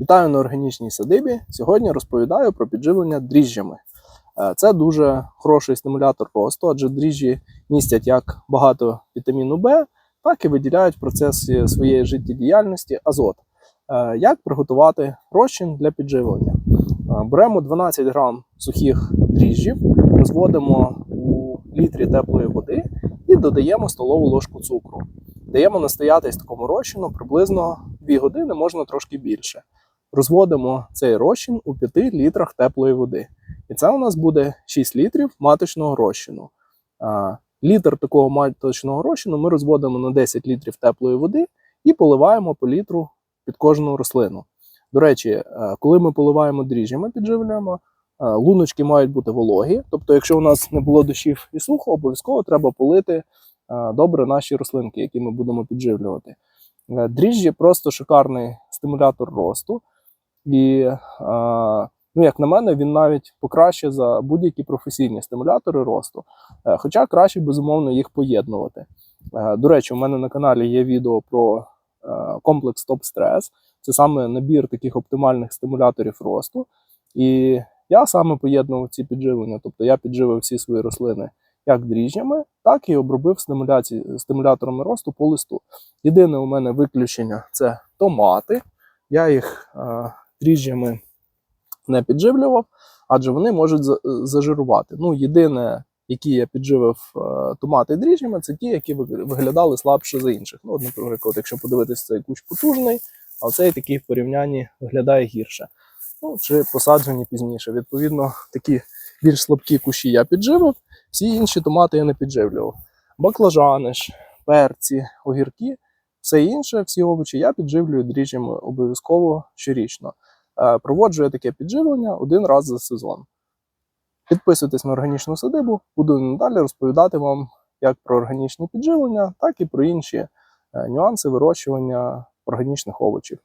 Вітаю на органічній садибі. Сьогодні розповідаю про підживлення дріжджами. Е, Це дуже хороший стимулятор росту, адже дріжджі містять як багато вітаміну Б, так і виділяють в процесі своєї життєдіяльності азот. Е, Як приготувати розчин для підживлення? Е, Беремо 12 грам сухих дріжджів, розводимо у літрі теплої води і додаємо столову ложку цукру. Даємо настоятись такому розчину приблизно 2 години, можна трошки більше. Розводимо цей розчин у 5 літрах теплої води. І це у нас буде 6 літрів маточного розчину. Літр такого маточного розчину ми розводимо на 10 літрів теплої води і поливаємо по літру під кожну рослину. До речі, е, коли ми поливаємо дріжджі, ми підживлюємо, е, луночки мають бути вологі. Тобто, якщо у нас не було дощів і сухо, обов'язково треба полити е, добре наші рослинки, які ми будемо підживлювати. Дріжджі просто шикарний стимулятор росту. І, е, ну, як на мене, він навіть покраще за будь-які професійні стимулятори росту. Е, Хоча краще, безумовно, їх поєднувати. Е, До речі, у мене на каналі є відео про комплекс Топ Стрес. Це саме набір таких оптимальних стимуляторів росту. І я саме поєднував ці підживлення. Тобто я підживив всі свої рослини як дріжджами, так і обробив стимуляторами росту по листу. Єдине у мене виключення це томати. Я їх е, дріжджами не підживлював, адже вони можуть зажирувати. Ну, єдине, які я підживив е, томати дріжджами, це ті, які виглядали слабше за інших. Ну, наприклад, якщо подивитися, цей кущ потужний, а цей такий в порівнянні виглядає гірше. Ну, чи посаджені пізніше. Відповідно, такі більш слабкі кущі я підживив, всі інші томати я не підживлював. Баклажани ж, перці, огірки, все інше, всі овочі я підживлюю дріжджами обов'язково щорічно. Е, Проводжу я таке підживлення один раз за сезон. Підписуйтесь на органічну садибу, буду надалі розповідати вам як про органічне підживлення, так і про інші е, нюанси вирощування органічних овочів.